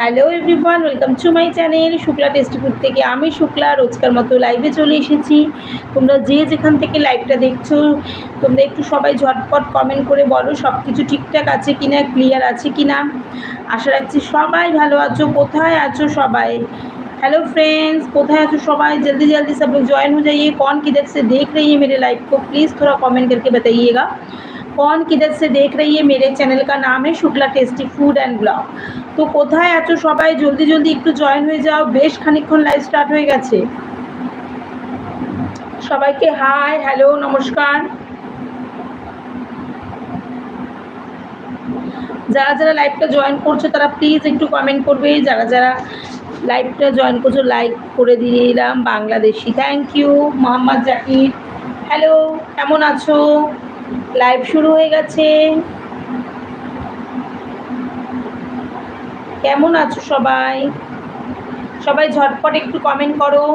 Hello everyone welcome to my channel Shukla tasty food থেকে আমি শুক্লা, রোজকার মতো লাইভে চলে এসেছি। তোমরা যে যেখান থেকে লাইভটা দেখছ, তোমরা একটু সবাই ঝটপট কমেন্ট করে বলো সব কিছু ঠিকঠাক আছে কি না ক্লিয়ার আছে কি না আশা রাখছি সবাই ভালো আছো, কোথায় আছো সবাই? হ্যালো ফ্রেন্ডস কোথায় আছো সবাই? জলদি জলদি সব জয়েন হয়ে ज्वाइन हो जाइए कौन किधर से देख रही है मेरे लाइव को प्लीज़ थोड़ा कमेंट करके बताइएगा कौन किधर से देख रही है मेरे শুক্লা টেস্টি ফুড है ব্লগ তো কোথায় আছো সবাই? জলদি জলদি একটু জয়েন হয়ে যাও। বেশ খানিকক্ষণ লাইভ স্টার্ট হয়ে গেছে। সবাইকে হাই হ্যালো নমস্কার। যারা যারা লাইভটা জয়েন করছ, তারা প্লিজ একটু কমেন্ট করবে। যারা যারা লাইভটা জয়েন করছ লাইক করে দিয়ে দিলাম Bangladeshi thank you Mohammad Zakir. Hello কেমন আছো? লাইভ শুরু হয়ে গেছে। কেমন আছো সবাই? সবাই ঝটপট একটু কমেন্ট করো।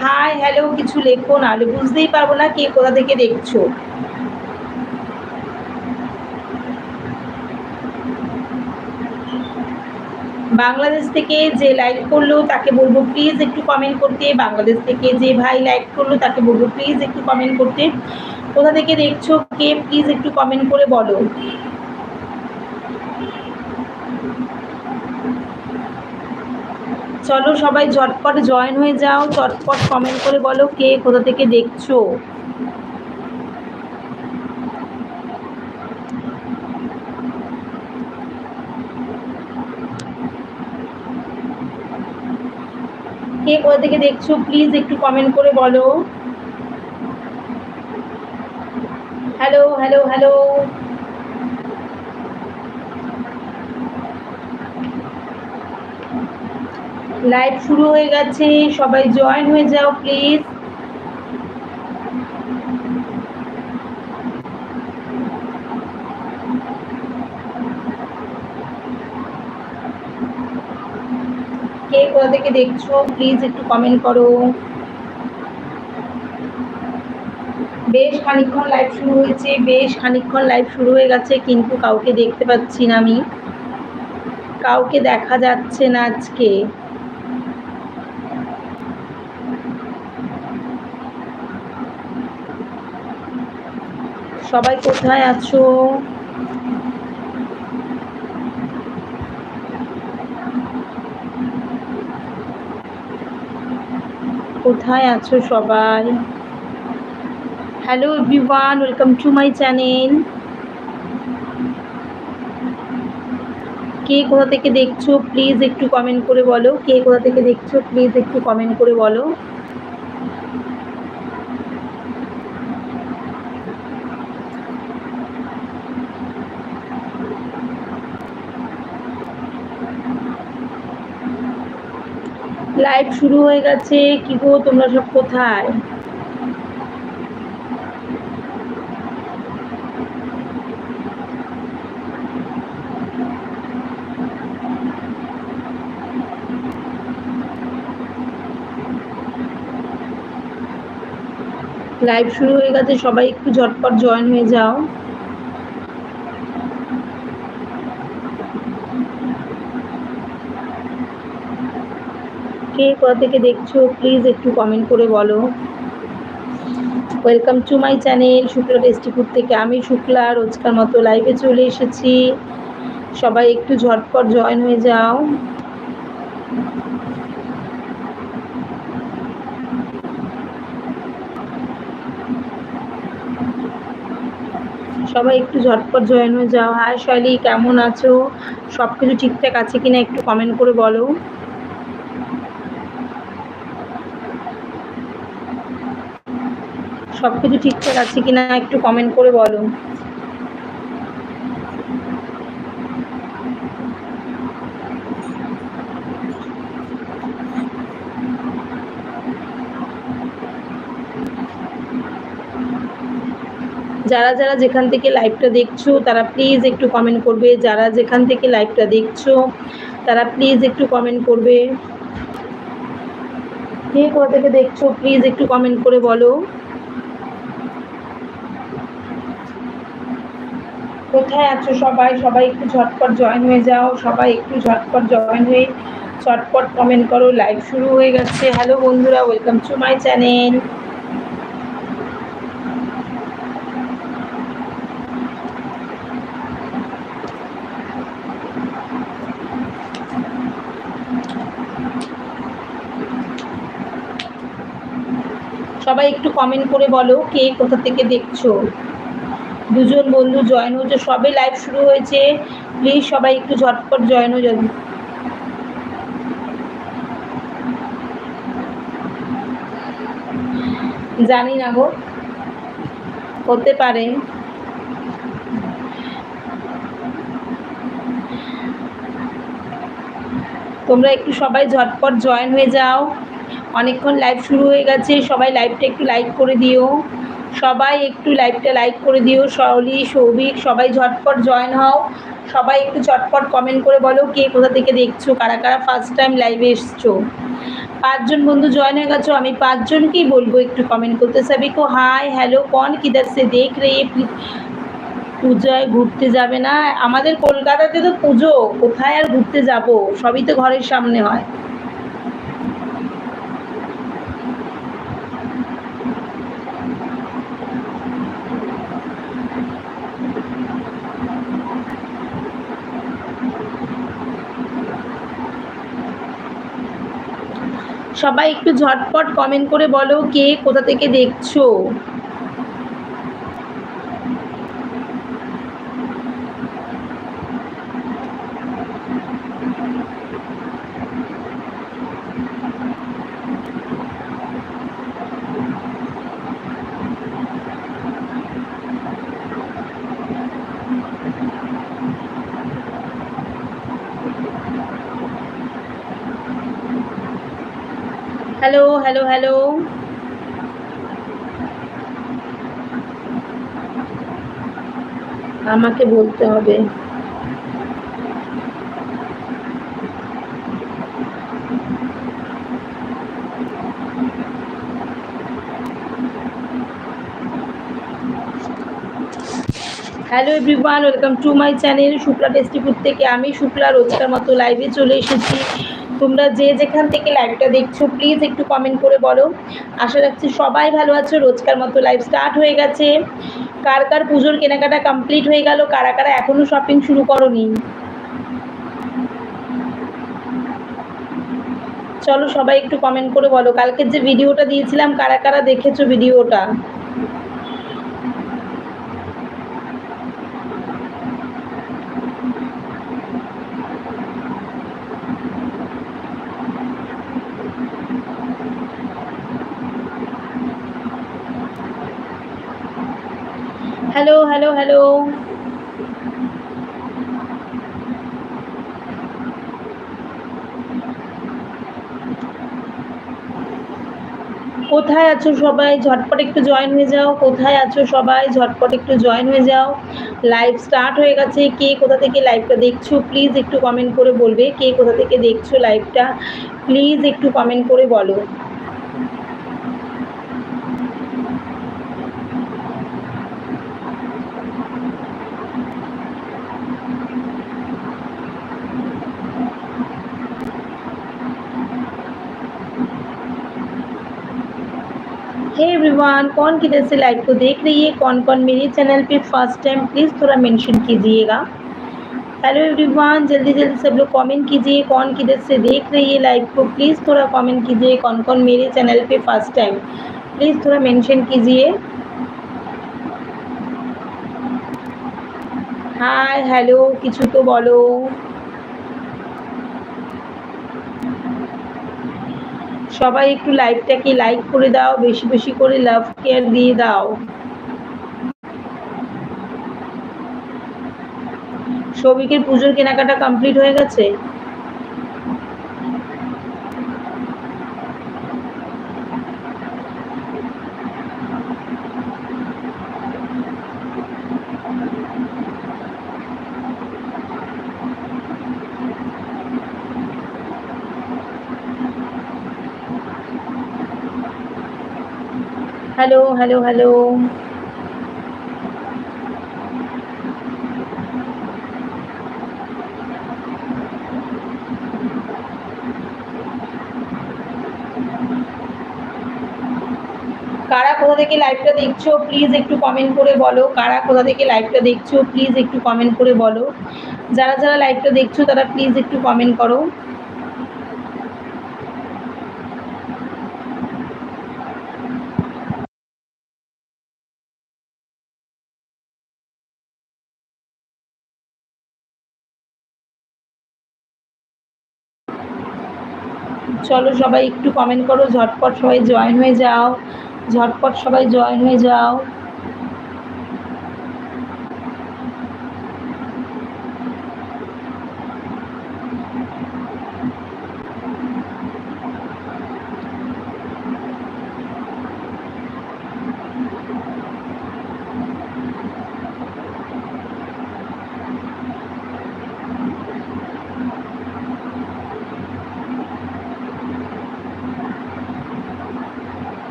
হাই হ্যালো কিছু লেখো না বুঝতেই পারব না কে কোথা থেকে দেখছ। বাংলাদেশ থেকে যে লাইক করল তাকে বলব প্লিজ একটু কমেন্ট করতে। বাংলাদেশ থেকে যে ভাই লাইক করল তাকে বলব প্লিজ একটু কমেন্ট করতে। কোথা থেকে দেখছ? কে প্লিজ একটু কমেন্ট করে বলো। চলো সবাই ঝটপট জয়েন হয়ে যাও, চটপট কমেন্ট করে বলো কে কোথা থেকে দেখছ। কে কোথা থেকে দেখছ প্লিজ একটু কমেন্ট করে বলো। হ্যালো হ্যালো হ্যালো লাইভ শুরু হয়ে গেছে। সবাই জয়েন হয়ে যাও প্লিজ কে কোথা থেকে দেখছ প্লিজ একটু কমেন্ট করো। বেশ খানিকক্ষণ লাইভ শুরু হয়েছে, বেশ খানিকক্ষণ লাইভ শুরু হয়ে গেছে, কিন্তু কাউকে দেখতে পাচ্ছি না আমি। কাউকে দেখা যাচ্ছে না আজকে। সবাই কোথায় আছো? কোথায় আছো সবাই? Hello everyone welcome to my channel কে কোথা থেকে দেখছ প্লিজ একটু কমেন্ট করে বলো। কে কোথা থেকে দেখছ প্লিজ একটু কমেন্ট করে বলো। লাইভ শুরু হয়ে গেছে, কি গো তোমরা সব কোথায়? লাইভ শুরু হয়ে গেছে, সবাই একটু ঝটপট জয়েন হয়ে যাও। কে কোথা থেকে দেখছ প্লিজ একটু কমেন্ট করে বলো। Welcome to my channel Shukla tasty food থেকে আমি শুক্লা, রোজকার মতো লাইভে চলে এসেছি। সবাই একটু ঝটপট জয়েন হয়ে যাও। সবাই একটু ঝটপট জয়েন হয়ে যাও। হাই শৈলী কেমন আছো? সব কিছু ঠিকঠাক আছে কিনা একটু কমেন্ট করে বলো। সব কিছু ঠিকঠাক আছে কিনা একটু কমেন্ট করে বলো। যারা যারা যেখান থেকে লাইভটা দেখছ, তারা প্লিজ একটু কমেন্ট করবে। যারা যেখান থেকে লাইভটা দেখছ, তারা প্লিজ একটু কমেন্ট করবে। কে কোথা থেকে দেখছ প্লিজ একটু কমেন্ট করে বলো। কোথায় আছো সবাই? সবাই একটু ঝটপট জয়েন হয়ে যাও। সবাই একটু ঝটপট জয়েন হয়ে ঝটপট কমেন্ট করো। লাইভ শুরু হয়ে গেছে। হ্যালো বন্ধুরা ওয়েলকাম টু মাই চ্যানেল সবাই একটু কমেন্ট করে বলো কে কোথা থেকে দেখছ। দুজন বন্ধু জয়েন হয়েছে, সবে লাইভ শুরু হয়েছে। প্লিজ সবাই একটু ঝটপট জয়েন হয়ে যাবে। জানি না গো, হতে পারে। তোমরা একটু সবাই ঝটপট জয়েন হয়ে যাও। অনেকক্ষণ লাইভ শুরু হয়ে গেছে, সবাই লাইভটা একটু লাইক করে দিও। সবাই একটু লাইভটা লাইক করে দিও, সরলি, সৌভিক, সবাই ঝটপট জয়েন হও। সবাই একটু ঝটপট কমেন্ট করে বলো কে কোথা থেকে দেখছ, কারা কারা ফার্স্ট টাইম লাইভে এসছো। পাঁচজন বন্ধু জয়েন হয়ে গেছো, আমি পাঁচজনকেই বলব একটু কমেন্ট করতে। সবই কো হাই হ্যালো কন কিধার সে দেখ রে পূজায় ঘুরতে যাবে না? আমাদের কলকাতাতে তো পুজো, কোথায় আর ঘুরতে যাব? সবই তো ঘরের সামনে হয়। সবাই একটু ঝটপট কমেন্ট করে বলো কে কোথা থেকে দেখছ? হ্যালো হ্যালো আমাকে বলতে হবে। Hello everyone welcome to my channel Shukla tasty food থেকে। আমি শুক্লা রোজকার মতো লাইভে চলে এসেছি। তোমরা যে যেখান থেকে লাইভটা দেখছ প্লিজ একটু কমেন্ট করে বলো। আশা রাখছি সবাই ভালো আছো। রোজকার মতো লাইভ স্টার্ট হয়ে গেছে। কার কার পুজোর কেনাকাটা কমপ্লিট হয়ে গেল? কারা কারা এখনও শপিং শুরু করনি? চলো সবাই একটু কমেন্ট করে বলো। কালকের যে ভিডিওটা দিয়েছিলাম, কারা কারা দেখেছ ভিডিওটা হ্যালো হ্যালো হ্যালো কোথায় আছো সবাই? ঝটপট একটু জয়েন হয়ে যাও। কোথায় আছো সবাই? ঝটপট একটু জয়েন হয়ে যাও। লাইভ স্টার্ট হয়ে গেছে। কে কোথা থেকে লাইভটা দেখছ? প্লিজ একটু কমেন্ট করে বলবে কে কোথা থেকে দেখছ লাইভটা প্লিজ একটু কমেন্ট করে বলো। हे एवरीवन कौन किधर से लाइव को देख रही है? कौन कौन मेरे चैनल पे फ़र्स्ट टाइम प्लीज़ थोड़ा मेंशन कीजिएगा। हेलो एवरीवन जल्दी जल्दी सब लोग कमेंट कीजिए, कौन किधर से देख रही है लाइव को? प्लीज़ थोड़ा कमेंट कीजिए, कौन कौन मेरे चैनल पे फ़र्स्ट टाइम प्लीज़ थोड़ा मेंशन कीजिए। हाय हेलो किचू तो बोलो। সবাই একটু লাইভটাকে লাইক করে দাও, বেশি বেশি করে লাভ কেয়ার দিয়ে দাও। সৌভিকের পুজোর কেনাকাটা কমপ্লিট হয়ে গেছে? হ্যালো হ্যালো হ্যালো কারা কোথা থেকে লাইভটা দেখছ প্লিজ একটু কমেন্ট করে বলো। কারা কোথা থেকে লাইভটা দেখছ প্লিজ একটু কমেন্ট করে বলো। যারা যারা লাইভটা দেখছ, তারা প্লিজ একটু কমেন্ট করো। চলো সবাই একটু কমেন্ট করো, ঝটপট সবাই জয়েন হয়ে যাও, ঝটপট সবাই জয়েন হয়ে যাও।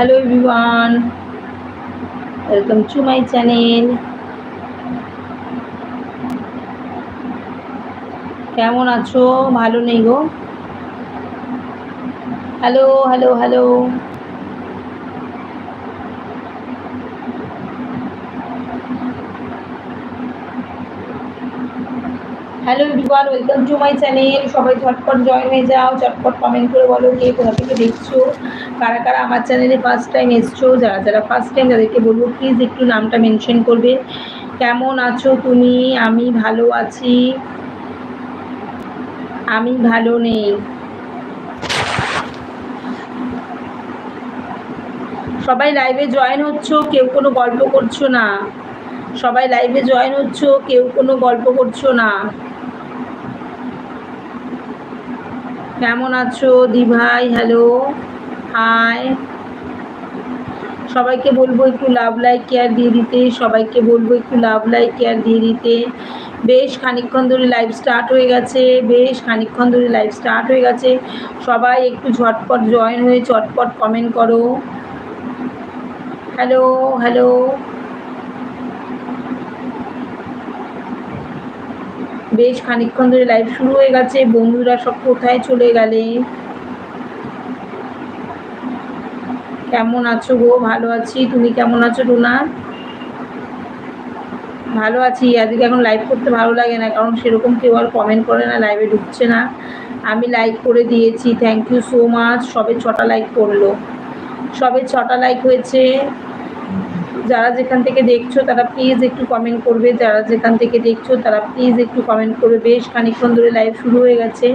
Hello everyone welcome to my channel কেমন আছো? ভালো নেই গো? Hello hello hello hello everyone welcome to my channel সবাই ঝটপট জয়েন হয়ে যাও, ঝটপট কমেন্ট করে বলো কে কোথা থেকে দেখছ, কারা কারা আমার চ্যানেলে ফার্স্ট টাইম এসছো, যারা যারা ফার্স্ট টাইম তাদেরকে বলব প্লিজ একটু নামটা মেনশন করবে। কেমন আছো তুমি? আমি ভালো আছি। আমি ভালো নেই। সবাই লাইভে জয়েন হচ্ছ, কেউ কোনো গল্প করছ না। সবাই লাইভে জয়েন হচ্ছ, কেউ কোনো গল্প করছ না। কেমন আছো? দি ভাই হ্যালো হাই সবাইকে বলব একটু লাভ লাইক কেয়ার দিয়ে দিতে। সবাইকে বলব একটু লাভ লাইক কেয়ার দিয়ে দিতে। বেশ খানিকক্ষণ ধরে লাইভ স্টার্ট হয়ে গেছে। বেশ খানিকক্ষণ ধরে লাইভ স্টার্ট হয়ে গেছে। সবাই একটু ঝটপট জয়েন হয়ে চটপট কমেন্ট করো। হ্যালো হ্যালো বেশ খানিকক্ষণ ধরে লাইভ শুরু হয়ে গেছে, বন্ধুরা সব কোথায় চলে গেলে? কেমন আছো গো? ভালো আছি। তুমি কেমন আছো টোনা ভালো আছি। আজকে এখন লাইভ করতে ভালো লাগে না, কারণ সেরকম কেউ আর কমেন্ট করে না লাইভে ঢুকছে না। আমি লাইক করে দিয়েছি। থ্যাংক ইউ সো মাচ সবে ছটা লাইক করল। সবে ছটা লাইক হয়েছে। যারা যেখান থেকে দেখছ তারা প্লিজ একটু কমেন্ট করবে। যারা যেখান থেকে দেখছ তারা প্লিজ একটু কমেন্ট করবে। বেশ খানিকক্ষণ ধরে লাইভ শুরু হয়ে গেছে।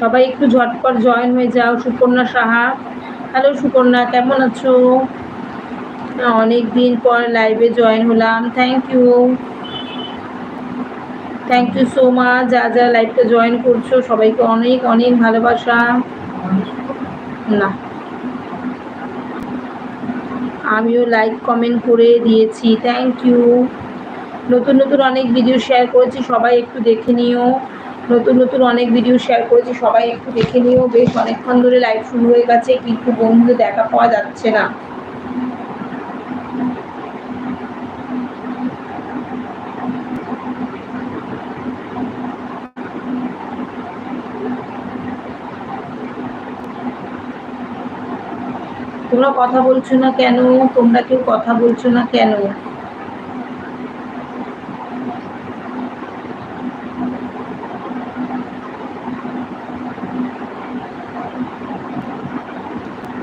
সবাই একটু ঝটপট জয়েন হয়ে যাও। সুকন্যা সাহা। হ্যালো সুকন্যা কেমন আছো? অনেক দিন পর লাইভে জয়েন হলাম। Thank you thank you so much যা যা লাইভটা জয়েন করছ, সবাইকে অনেক অনেক ভালোবাসা। না। আমিও লাইক কমেন্ট করে দিয়েছি। থ্যাংক ইউ নতুন নতুন অনেক ভিডিও শেয়ার করেছি, সবাই একটু দেখে নিও। নতুন নতুন অনেক ভিডিও শেয়ার করেছি, সবাই একটু দেখে নিও। বেশ অনেকক্ষণ ধরে লাইভ শুরু হয়ে গেছে, কিন্তু বন্ধুদের দেখা পাওয়া যাচ্ছে না। তোমরা কথা বলছো না কেন? তোমরা কেউ কথা বলছো না কেন?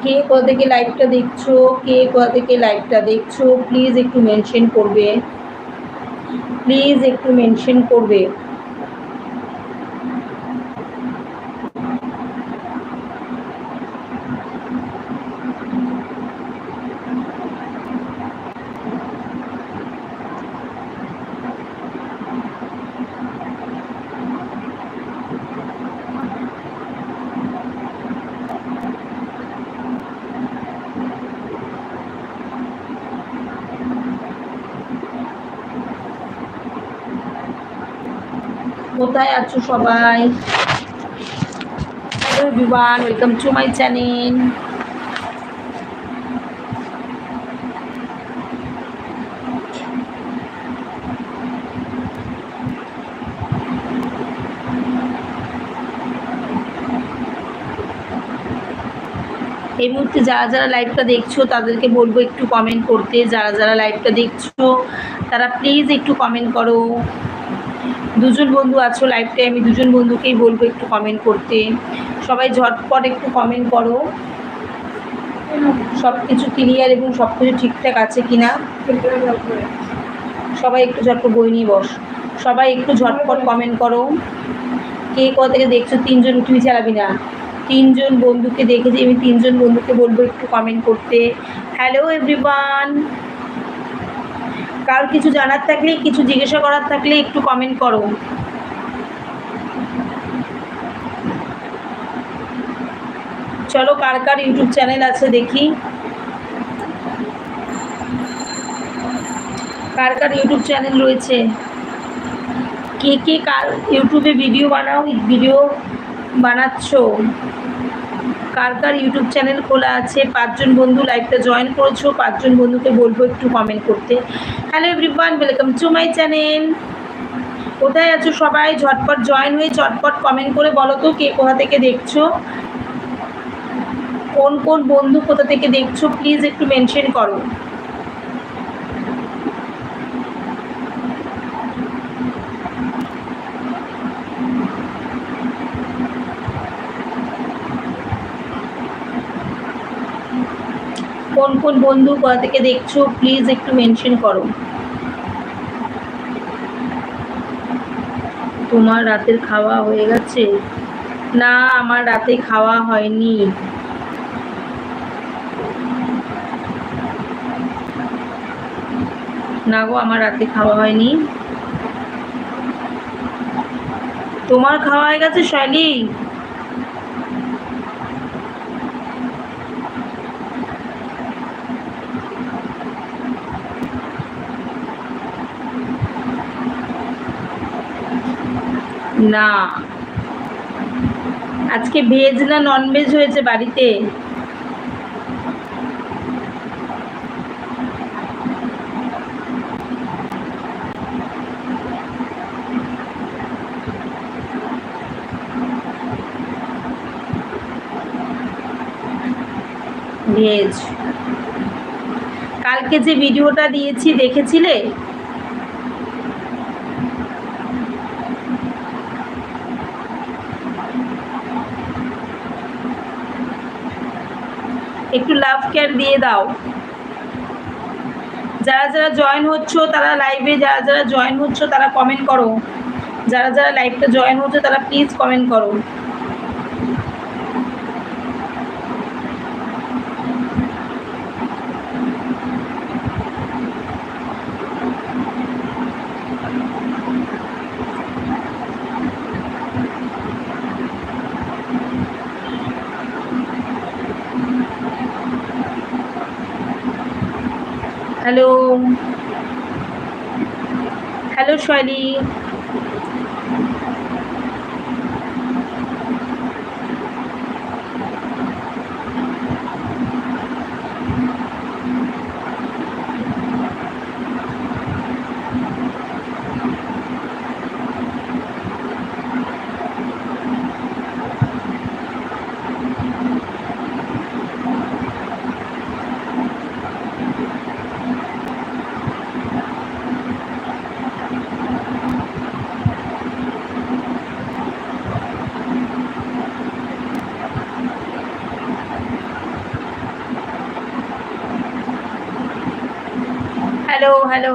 কে কোথা থেকে লাইভটা দেখছ? কে কোথা থেকে লাইভটা দেখছ? প্লিজ একটু মেনশন করবে। প্লিজ একটু মেনশন করবে। কোথায় আছো সবাই? Hello welcome to my channel এই মুহূর্তে যারা যারা লাইভটা দেখছ, তাদেরকে বলব একটু কমেন্ট করতে। যারা যারা লাইভটা দেখছ, তারা প্লিজ একটু কমেন্ট করো। দুজন বন্ধু আছো লাইভটায় আমি দুজন বন্ধুকেই বলব একটু কমেন্ট করতে। সবাই ঝটপট একটু কমেন্ট করো। সব কিছু ক্লিয়ার এবং সব কিছু ঠিকঠাক আছে কিনা? সবাই একটু ঝটপট বই নিয়ে বস। সবাই একটু ঝটপট কমেন্ট করো। কে কোথা থেকে দেখছ? তিনজন তুই চালাবি না। তিনজন বন্ধুকে দেখেছি আমি তিনজন বন্ধুকে বলব একটু কমেন্ট করতে। হ্যালো এভরিওয়ান কার কিছু জানার থাকলে, কিছু জিজ্ঞাসা করার থাকলে একটু কমেন্ট করো। চলো কার কার ইউটিউব চ্যানেল আছে দেখি। কার কার ইউটিউব চ্যানেল রয়েছে? কে কে কার ইউটিউবে ভিডিও বানাও ভিডিও বানাচ্ছ? কার কার ইউটিউব চ্যানেল খোলা আছে? পাঁচজন বন্ধু লাইভটা জয়েন করেছ, পাঁচজন বন্ধুকে বলব একটু কমেন্ট করতে। Hello everyone welcome to my channel কোথায় আছো সবাই? ঝটপট জয়েন হয়ে ঝটপট কমেন্ট করে বলো তো কে কোথা থেকে দেখছ? কোন কোন বন্ধু কোথা থেকে দেখছ? প্লিজ একটু মেনশন করো। কোন কোন বন্ধু কোথা থেকে দেখছ? প্লিজ একটু মেনশন করো। তোমার রাতের খাওয়া হয়ে গেছে? না, আমার রাতে খাওয়া হয়নি। না গো, আমার রাতে খাওয়া হয়নি। তোমার খাওয়া হয়ে গেছে, শৈলী? না। আজকে ভেজ না নন ভেজ হয়েছে বাড়িতে? ভেজ। কালকে যে ভিডিওটা দিয়েছি দেখেছিলে? কেয়ার দিয়ে দাও। যারা যারা জয়েন হচ্ছ, তারা লাইভে যারা যারা জয়েন হচ্ছ, তারা কমেন্ট করো। যারা যারা লাইভটা জয়েন হচ্ছে, তারা প্লিজ কমেন্ট করো। হ্যালো হ্যালো শৈলী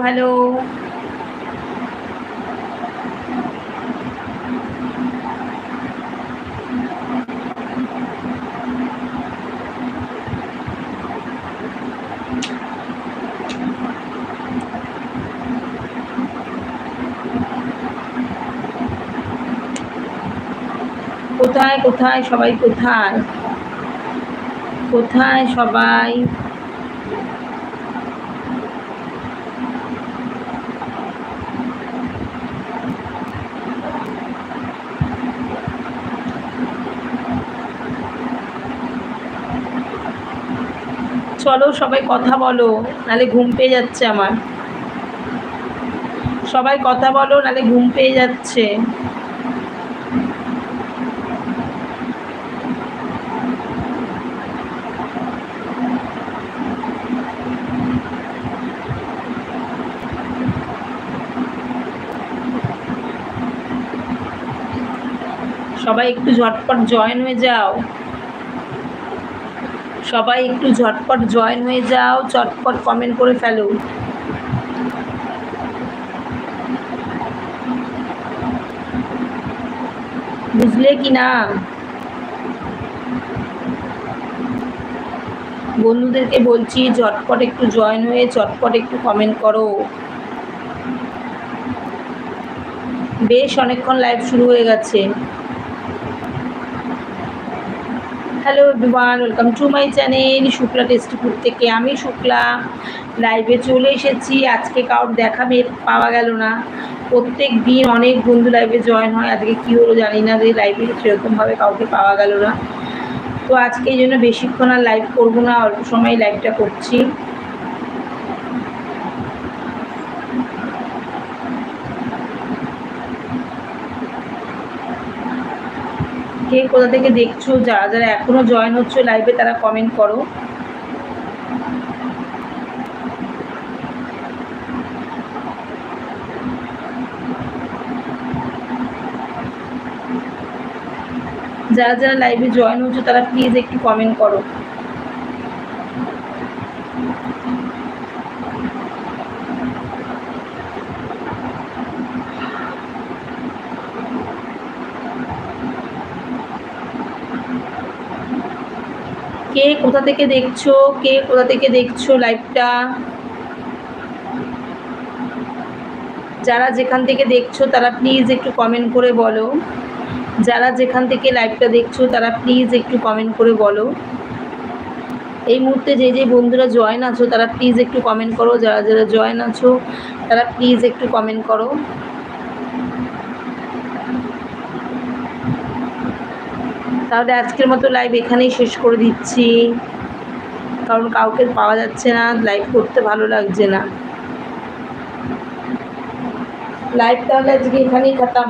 হ্যালো কোথায় কোথায় সবাই কোথায়? কোথায় সবাই? চলো, সবাই কথা বলো, নালে ঘুম পেয়ে যাচ্ছে আমার। সবাই কথা বলো, নালে ঘুম পেয়ে যাচ্ছে। সবাই একটু ঝটপট জয়েন হয়ে যাও। সবাই একটু ঝটপট জয়েন হয়ে যাও চটপট কমেন্ট করে ফেলো। বুঝলে কি না? বন্ধুদেরকে বলছি, ঝটপট একটু জয়েন হয়ে চটপট একটু কমেন্ট করো। বেশ, অনেকক্ষণ লাইভ শুরু হয়ে গেছে। Hello everyone, welcome to my channel Shukla tasty food থেকে আমি শুক্লা। লাইভে চলে এসেছি, আজকে কাউর দেখা পাওয়া গেল না। প্রত্যেক দিন অনেক বন্ধু লাইভে জয়েন হয়, আজকে কী হলো জানি না, যে লাইভে সেরকমভাবে কাউকে পাওয়া গেল না। তো আজকে এই জন্য বেশিক্ষণ আর লাইভ করব না, অল্প সময় লাইভটা করছি। কে কোথা থেকে দেখছ, যারা যারা এখনও জয়েন হচ্ছে লাইভে তারা কমেন্ট করো। যারা যারা লাইভে জয়েন হচ্ছে, তারা প্লিজ একটু কমেন্ট করো কে কোথা থেকে দেখছ? কে কোথা থেকে দেখছ লাইভটা যারা যেখান থেকে দেখছ, তারা প্লিজ একটু কমেন্ট করে বলো। যারা যেখান থেকে লাইভটা দেখছ, তারা প্লিজ একটু কমেন্ট করে বলো। এই মুহূর্তে যে যে বন্ধুরা জয়েন আছো, তারা প্লিজ একটু কমেন্ট করো। যারা যারা জয়েন আছো, তারা প্লিজ একটু কমেন্ট করো। তাহলে আজকের মতো লাইভ এখানেই শেষ করে দিচ্ছি। কারণ কাউকে পাওয়া যাচ্ছে না লাইভ করতে ভালো লাগছে না। লাইভ তাহলে আজকে এখানেই খাতাম।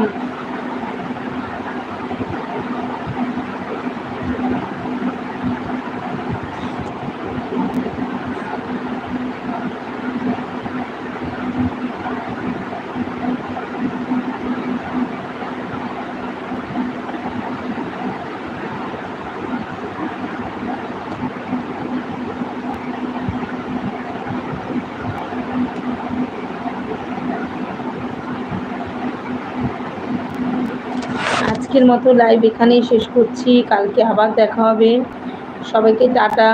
আজকের মতো লাইভ এখানেই শেষ করছি। কালকে আবার দেখা হবে। সবাইকে টাটা।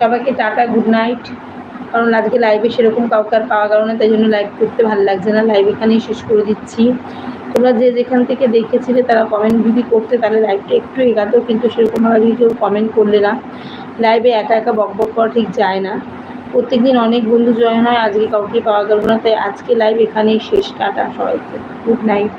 সবাইকে টাটা গুড নাইট কারণ আজকে লাইভে সেরকম কাউকে আর পাওয়া গেল না, তাই জন্য লাইভ করতে ভালো লাগছে না। লাইভ এখানেই শেষ করে দিচ্ছি। তোমরা যে যেখান থেকে দেখেছিলে তারা কমেন্ট যদি করতে, তাহলে লাইভটা একটু এগাতো, কিন্তু সেরকমভাবে কেউ কমেন্ট করলে না। লাইভে একা একা বক বক করা ঠিক যায় না। প্রত্যেকদিন অনেক বন্ধু জয়েন হয়, আজকে কাউকে পাওয়া গেল না, তাই আজকে লাইভ এখানেই শেষ, টাটা সবাইকে গুড নাইট